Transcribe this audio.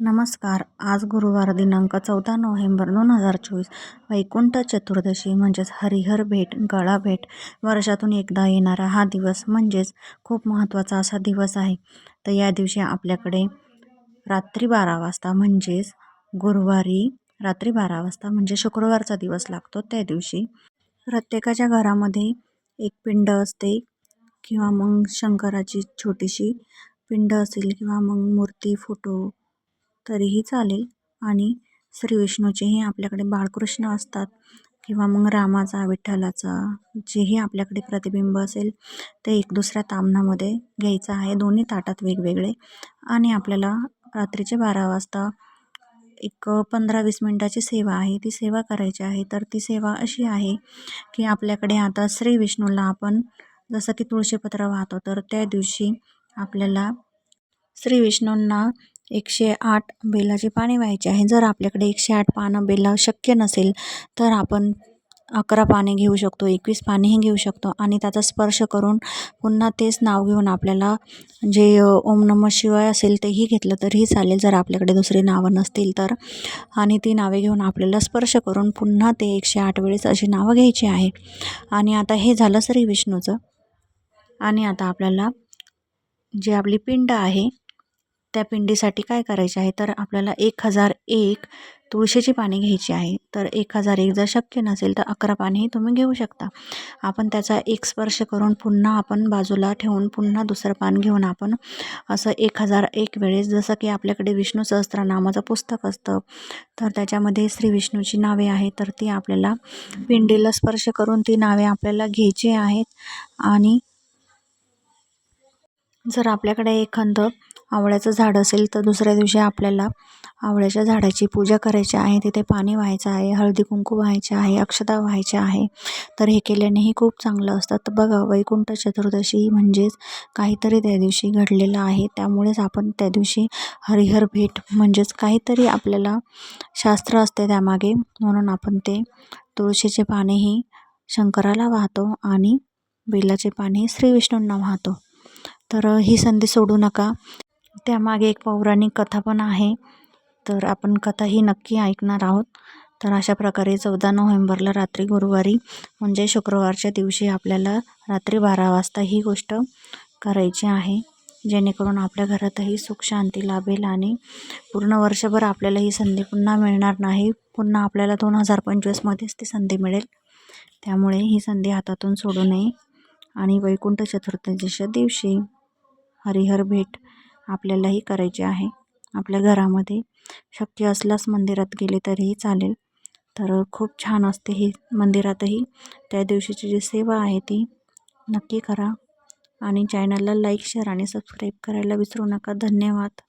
नमस्कार. आज गुरुवार दिनांक चौदा नोव्हेंबर दोन हजार चोवीस. वैकुंठ चतुर्दशी म्हणजेच हरिहर भेट गळा भेट. वर्षातून एकदा येणारा हा दिवस म्हणजेच खूप महत्त्वाचा असा दिवस आहे. तर या दिवशी आपल्याकडे रात्री बारा वाजता म्हणजेच गुरुवारी रात्री बारा वाजता म्हणजे शुक्रवारचा दिवस लागतो त्या दिवशी. प्रत्येकाच्या घरामध्ये एक पिंड असते किंवा मग शंकराची छोटीशी पिंड असेल किंवा मग मूर्ती फोटो तरीही चालेल. आणि श्री विष्णूचेही आपल्याकडे बाळकृष्ण असतात किंवा मग रामाचा विठ्ठलाचा जेही आपल्याकडे प्रतिबिंब असेल ते एक दुसऱ्या तामणामध्ये घ्यायचं आहे. दोन्ही ताटात वेगवेगळे. आणि आपल्याला रात्रीचे बारा वाजता एक पंधरा वीस मिनटाची सेवा आहे. ती सेवा करायची आहे. तर ती सेवा अशी आहे की आपल्याकडे आता श्री विष्णूला आपण जसं की तुळशीपत्र वाहतो तर त्या दिवशी आपल्याला श्री विष्णूंना एकशे आठ बेलाचे पाने व्हायचे आहे. जर आपल्याकडे एकशे आठ पानं बेला शक्य नसेल तर आपण अकरा पाने घेऊ शकतो एकवीस पानेही घेऊ शकतो आणि त्याचा स्पर्श करून पुन्हा तेच नाव घेऊन आपल्याला जे ओम नम शिवाय असेल तेही घेतलं तरीही चालेल. जर आपल्याकडे दुसरी नावं नसतील तर. आणि ती नावे घेऊन आपल्याला स्पर्श करून पुन्हा ते एकशे आठ वेळेस अशी नावं घ्यायची आहे. आणि आता हे झालं श्री विष्णूचं. आणि आता आपल्याला जे आपली पिंड आहे त्या पिंडीसाठी काय करायचे आहे? तर आपल्याला एक हजार एक तुळशीची पाने घ्यायची आहे. तर एक हजार एक जर शक्य नसेल तर अकरा पानेही तुम्ही घेऊ शकता. आपण त्याचा एक स्पर्श करून पुन्हा आपण बाजूला ठेवून पुन्हा दुसरं पान घेऊन आपण असं एक हजार एक वेळेस जसं की आपल्याकडे विष्णू सहस्त्रनामाचं पुस्तक असतं तर त्याच्यामध्ये श्री विष्णूची नावे आहेत तर ती आपल्याला पिंडीला स्पर्श करून ती नावे आपल्याला घ्यायची आहेत. आणि जर आपल्याकडे एखादं आवळ्याचं झाड असेल तर दुसऱ्या दिवशी आपल्याला आवळ्याच्या झाडाची पूजा करायची आहे. तिथे पाणी व्हायचं आहे हळदी कुंकू व्हायचे आहे अक्षता व्हायच्या आहे. तर हे केल्यानेही खूप चांगलं असतं. तर बघा वैकुंठ चतुर्दशी म्हणजेच काहीतरी त्या दिवशी घडलेलं आहे. त्यामुळेच आपण त्या दिवशी हरिहर भेट म्हणजेच काहीतरी आपल्याला शास्त्र असते त्यामागे. म्हणून आपण ते तुळशीचे पानेही शंकराला वाहतो आणि बेलाचे पाने श्री विष्णूंना वाहतो. तर ही संधी सोडू नका. त्यामागे एक पौराणिक कथा पण आहे. तर आपण कथा ही नक्की ऐकणार आहोत. तर अशा प्रकारे चौदा नोव्हेंबरला रात्री गुरुवारी म्हणजे शुक्रवारच्या दिवशी आपल्याला रात्री बारा वाजता ही गोष्ट करायची आहे. जेणेकरून आपल्या घरातही सुख शांती लाभेल आणि पूर्ण वर्षभर आपल्याला ही संधी पुन्हा मिळणार नाही. पुन्हा आपल्याला दोन हजार पंचवीसमध्येच ती संधी मिळेल. त्यामुळे ही संधी हातातून सोडू नये. आणि वैकुंठ चतुर्थीच्या दिवशी हरिहर भेट आपल्यालाही करायचे आहे. आपल्या घरामध्ये शक्य असल्यास मंदिरात गेले तरीही चालेल. तर खूप छान असते ही मंदिरातही. त्या दिवशीची जी सेवा आहे ती नक्की करा. आणि चॅनलला लाईक शेअर आणि सबस्क्राईब करायला विसरू नका. धन्यवाद.